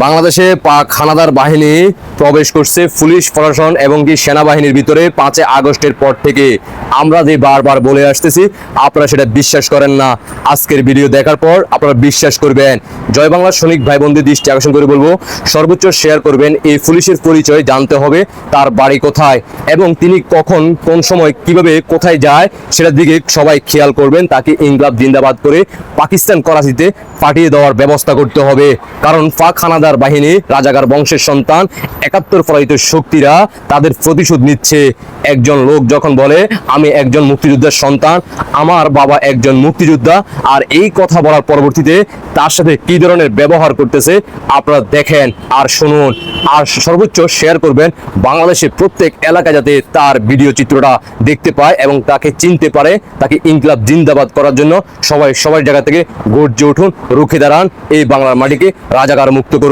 বাংলাদেশে পাক হানাদার বাহিনী প্রবেশ করছে পুলিশ, প্রশাসন এবং কি সেনাবাহিনীর ভিতরে পাঁচে আগস্টের পর থেকে। আমরা যে বারবার বলে আসতেছি, আপনারা সেটা বিশ্বাস করেন না। আজকের ভিডিও দেখার পর আপনারা বিশ্বাস করবেন। জয় বাংলা সৈনিক ভাই বন্ধু দৃষ্টি আকর্ষণ করে বলব, সর্বোচ্চ শেয়ার করবেন, এই পুলিশের পরিচয় জানতে হবে, তার বাড়ি কোথায় এবং তিনি কখন, কোন সময়, কীভাবে কোথায় যায়, সেটার দিকে সবাই খেয়াল করবেন, তাকে ইংলাব জিন্দাবাদ করে পাকিস্তান করাচিতে পাঠিয়ে দেওয়ার ব্যবস্থা করতে হবে। কারণ পাক হানাদার বাহিনী, রাজাকার বংশের সন্তান, একাত্তর পরাজিত শক্তিরা তাদের প্রতিশোধ নিচ্ছে। একজন লোক যখন বলে, আমি একজন মুক্তিযোদ্ধার সন্তান, আমার বাবা একজন মুক্তিযোদ্ধা, আর এই কথা বলার পরবর্তীতে তার সাথে কি ধরনের ব্যবহার করতেছে, আপনারা দেখেন আর শুনুন। আর সর্বোচ্চ শেয়ার করবেন বাংলাদেশের প্রত্যেক এলাকা যাতে তার ভিডিও চিত্রটা দেখতে পায় এবং তাকে চিনতে পারে, তাকে ইনকলাব জিন্দাবাদ করার জন্য সবাই সবার জায়গা থেকে গর্জে উঠুন, রুখে দাঁড়ান এই বাংলার মাটিকে রাজাকার মুক্ত করুন।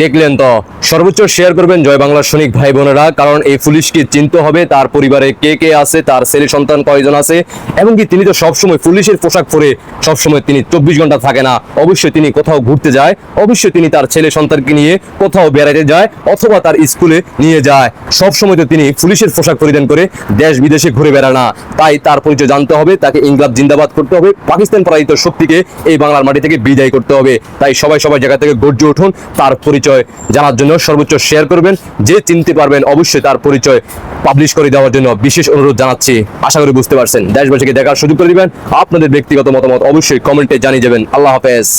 দেখলেন তো। সর্বোচ্চ শেয়ার করবেন জয় বাংলার সৈনিক ভাই বোনেরা কারণ এই পুলিশকে চিনতে হবে তার পরিবারে কে কে আছে, তার ছেলে সন্তান কয়জন আছে, এবং কি তিনি তো সবসময় পুলিশের পোশাক পরে সবসময় তিনি চব্বিশ ঘণ্টা থাকে না। অবশ্যই তিনি কোথাও ঘুরতে যায়, অবশ্যই তিনি তার ছেলে সন্তানকে নিয়ে কোথাও বেড়াতে যায়, অথবা তার স্কুলে নিয়ে যায়। সবসময় তো তিনি পুলিশের পোশাক পরিধান করে দেশ বিদেশে ঘুরে বেড়ায় না। তাই তার পরিচয় জানতে হবে, তাকে ইংলাব জিন্দাবাদ করতে হবে। পাকিস্তান পরাজিত শক্তিকে এই বাংলার মাটি থেকে বিদায় করতে হবে। তাই সবাই সবাই জায়গা থেকে গর্জে উঠুন, তার পরিচয় জানার জন্য সর্বোচ্চ শেয়ার করবেন। যে চিনতে পারবেন অবশ্যই তার পরিচয় পাবলিশ করে দেওয়ার জন্য বিশেষ অনুরোধ জানাচ্ছি। আশা করি বুঝতে পারছেন। দেশবাসীকে দেখার সুযোগ করে দিবেন। আপনাদের ব্যক্তিগত মতামত অবশ্যই কমেন্টে জানিয়ে যাবেন। আল্লাহ হাফেজ।